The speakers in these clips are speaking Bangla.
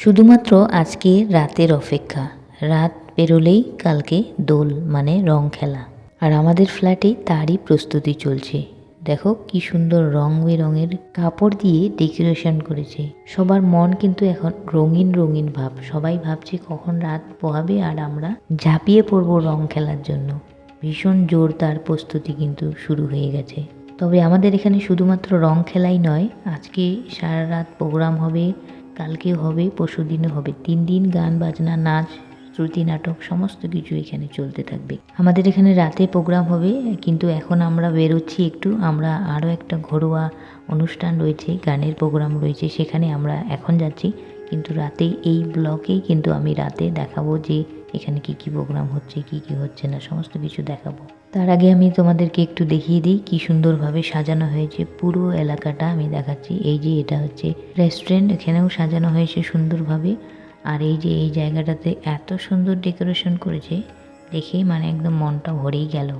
শুধুমাত্র আজকে রাতের অপেক্ষা। রাত পেরোলেই কালকে দোল মানে রং খেলা। আর আমাদের ফ্ল্যাটে তারই প্রস্তুতি চলছে। দেখো কি সুন্দর রং বেরঙের কাপড় দিয়ে ডেকোরেশন করেছে। সবার মন কিন্তু এখন রঙিন রঙিন ভাব। সবাই ভাবছে কখন রাত পোহাবে আর আমরা ঝাঁপিয়ে পড়ব রং খেলার জন্য। ভীষণ জোরদার প্রস্তুতি কিন্তু শুরু হয়ে গেছে। তবে আমাদের এখানে শুধুমাত্র রং খেলাই নয়, আজকে সারা রাত প্রোগ্রাম হবে কালকেও হবে পরশুদিনও হবে। তিন দিন গান, বাজনা, নাচ, শ্রুতি নাটক, সমস্ত কিছু এখানে চলতে থাকবে। আমাদের এখানে রাতে প্রোগ্রাম হবে, কিন্তু এখন আমরা বেরোচ্ছি একটু। আমরা আরও একটা ঘরোয়া অনুষ্ঠান রয়েছে, গানের প্রোগ্রাম রয়েছে, সেখানে আমরা এখন যাচ্ছি। কিন্তু রাতে এই ব্লকেই কিন্তু আমি রাতে দেখাবো যে এখানে কি কি প্রোগ্রাম হচ্ছে, কি কি হচ্ছে না, সমস্ত কিছু দেখাবো। তার আগে আমি তোমাদেরকে একটু দেখিয়ে দিই কি সুন্দরভাবে সাজানো হয়েছে। পুরো এলাকাটা আমি দেখাচ্ছি। এই যে এটা হচ্ছে রেস্টুরেন্ট এখানেও সাজানো হয়েছে সুন্দরভাবে। আর এই যে এই জায়গাটাতে এত সুন্দর ডেকোরেশন করেছে, দেখে মানে একদম মনটা ভরেই গেল।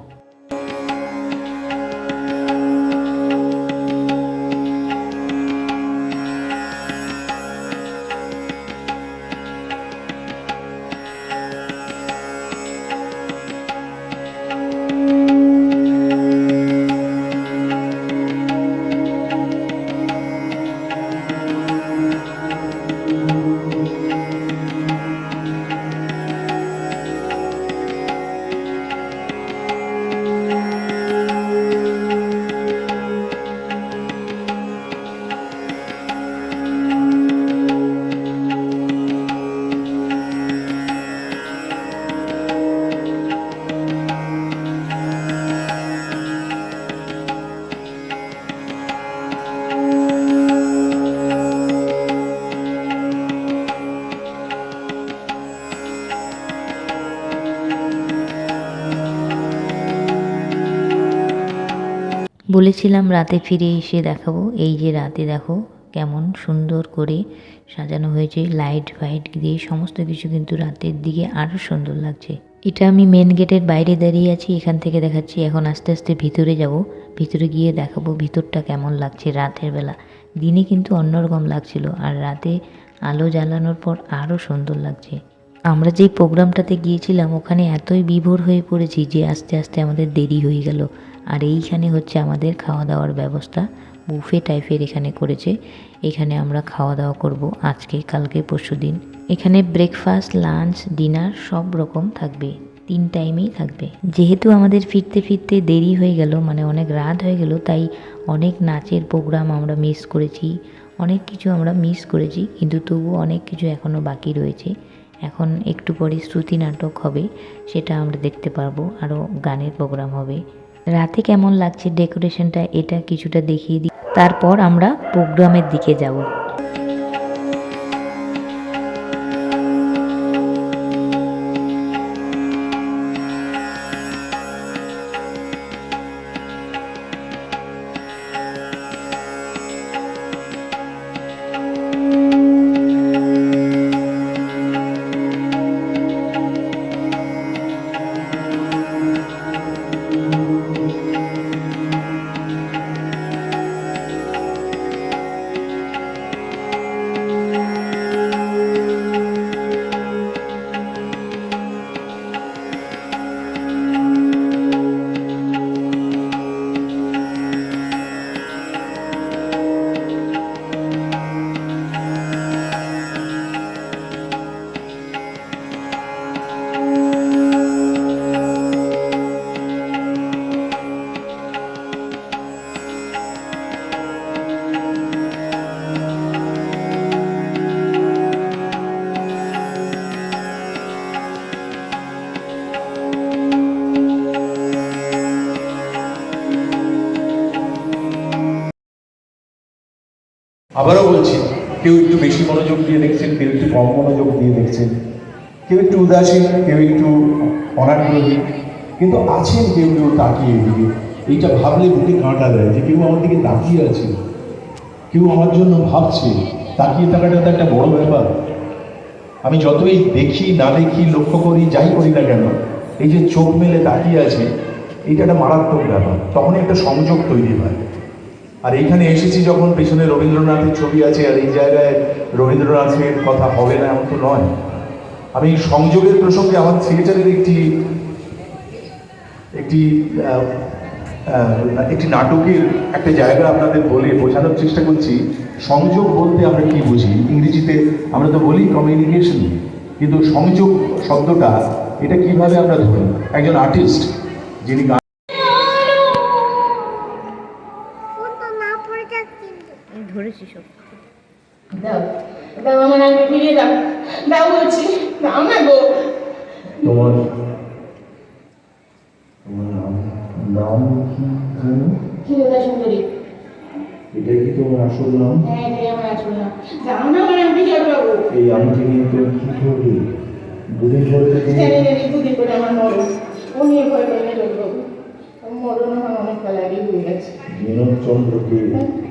বলেছিলাম রাতে ফিরে এসে দেখাবো। এই যে রাতে দেখো কেমন সুন্দর করে সাজানো হয়েছে লাইট ফাইট দিয়ে সমস্ত কিছু কিন্তু রাতের দিকে আরও সুন্দর লাগছে। এটা আমি মেন গেটের বাইরে দাঁড়িয়ে আছি, এখান থেকে দেখাচ্ছি। এখন আস্তে আস্তে ভিতরে যাব। ভিতরে গিয়ে দেখাবো ভিতরটা কেমন লাগছে রাতের বেলা। দিনে কিন্তু অন্যরকম লাগছিল আর রাতে আলো জ্বালানোর পর আরও সুন্দর লাগছে। আমরা যেই প্রোগ্রামটাতে গিয়েছিলাম, ওখানে এতই বিভোর হয়ে পড়েছি যে আস্তে আস্তে আমাদের দেরি হয়ে গেল। আর এইখানে হচ্ছে আমাদের খাওয়া দাওয়ার ব্যবস্থা বুফে টাইপের এখানে করেছে। এখানে আমরা খাওয়া দাওয়া করব আজকে, কালকে, পরশু দিন। এখানে ব্রেকফাস্ট লাঞ্চ ডিনার সব রকম থাকবে। তিন টাইমেই থাকবে। যেহেতু আমাদের ফিরতে ফিরতে দেরি হয়ে গেল মানে অনেক রাত হয়ে গেল, তাই অনেক নাচের প্রোগ্রাম আমরা মিস করেছি। অনেক কিছু আমরা মিস করেছি, কিন্তু তবুও অনেক কিছু এখনও বাকি রয়েছে। এখন একটু পরে শ্রুতি নাটক হবে, সেটা আমরা দেখতে পারব। আরও গানের প্রোগ্রাম হবে। রাতে কেমন লাগছে ডেকোরেশনটা এটা কিছুটা দেখিয়ে দিই। তারপর আমরা প্রোগ্রামের দিকে যাব। আবারও বলছি, কেউ একটু বেশি মনোযোগ দিয়ে দেখছেন, কেউ একটু কম মনোযোগ দিয়ে দেখছেন। কেউ একটু উদাসীন কেউ একটু অনাগ্রহী, কিন্তু আছেন কেউ কেউ তাকিয়ে এদিকে। এইটা ভাবলে বুকে কাঁটা দেয় যে কেউ আমার দিকে তাকিয়ে আছে। কেউ আমার জন্য ভাবছে, তাকিয়ে থাকাটা তো একটা বড় ব্যাপার। আমি যতই দেখি, না দেখি, লক্ষ্য করি, যাই করি না কেন, এই যে চোখ মেলে তাকিয়ে আছে এটা একটা মারাত্মক ব্যাপার। তখনই একটা সংযোগ তৈরি হয়। আর এইখানে এসেছি যখন পেছনে রবীন্দ্রনাথের ছবি আছে, আর এই জায়গায় রবীন্দ্রনাথের কথা হবে না এমন তো নয়। আমি সংযোগের প্রসঙ্গে আমার থিয়েটারের একটি একটি একটি নাটকের একটা জায়গা আপনাদের বলে বোঝানোর চেষ্টা করছি। সংযোগ বলতে আমরা কি বুঝি? ইংরেজিতে আমরা তো বলি কমিউনিকেশন কিন্তু সংযোগ শব্দটা, এটা কীভাবে আমরা ধরি? একজন আর্টিস্ট যিনি গান ধরেছি সব। দাও আমার আগে ফিরিয়ে দাও। দাও বলছি দাও না গো। তোমার তোমার নাম নাম কি জানো? সুন্দরী? এটা কি তোমার আসল নাম? হ্যাঁ এটাই আমার আসল না দাও না আমার আগে ফিরিয়ে বাবু এই আংটি নিয়ে তুমি কি করবে? দুদিন পরে তুমি জানি জানি দুদিন করে আমার মরণ। ও নিয়ে ভয় করে না মরণ আমার অনেক কাল আগে হয়ে গেছে। বিনোদচন্দ্রকে আ-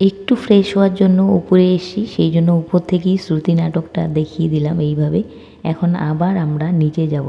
একটু ফ্রেশ হওয়ার জন্য উপরে এসি সেই জন্য উপর থেকেই শ্রুতি নাটকটা দেখিয়ে দিলাম এইভাবে। এখন আবার আমরা নিচে যাব।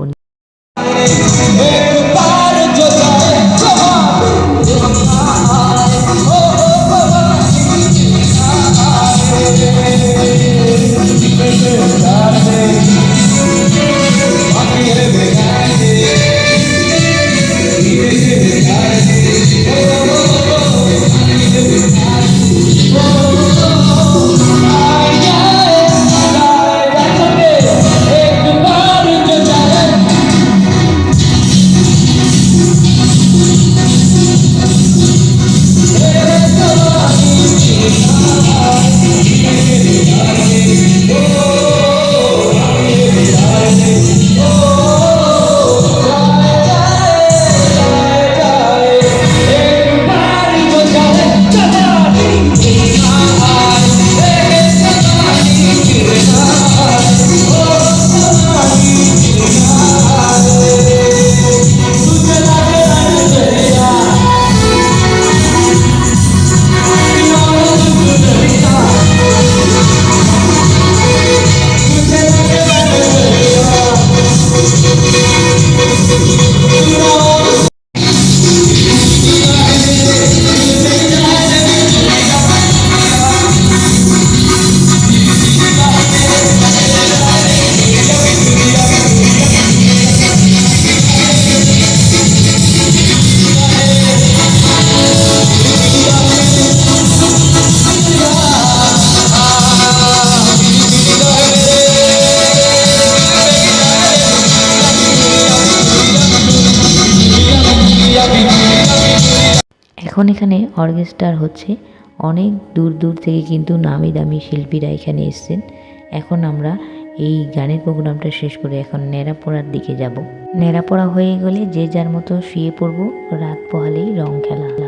এখন এখানে অর্কেস্ট্রার হচ্ছে। অনেক দূর দূর থেকে কিন্তু নামি দামি শিল্পীরা এখানে এসছেন। এখন আমরা এই গানের প্রোগ্রামটা শেষ করে এখন ন্যাড়াপড়ার দিকে যাব। ন্যাড়াপড়া হয়ে গেলে যে যার মতো শুয়ে পড়ব, রাত পোহালেই রং খেলা।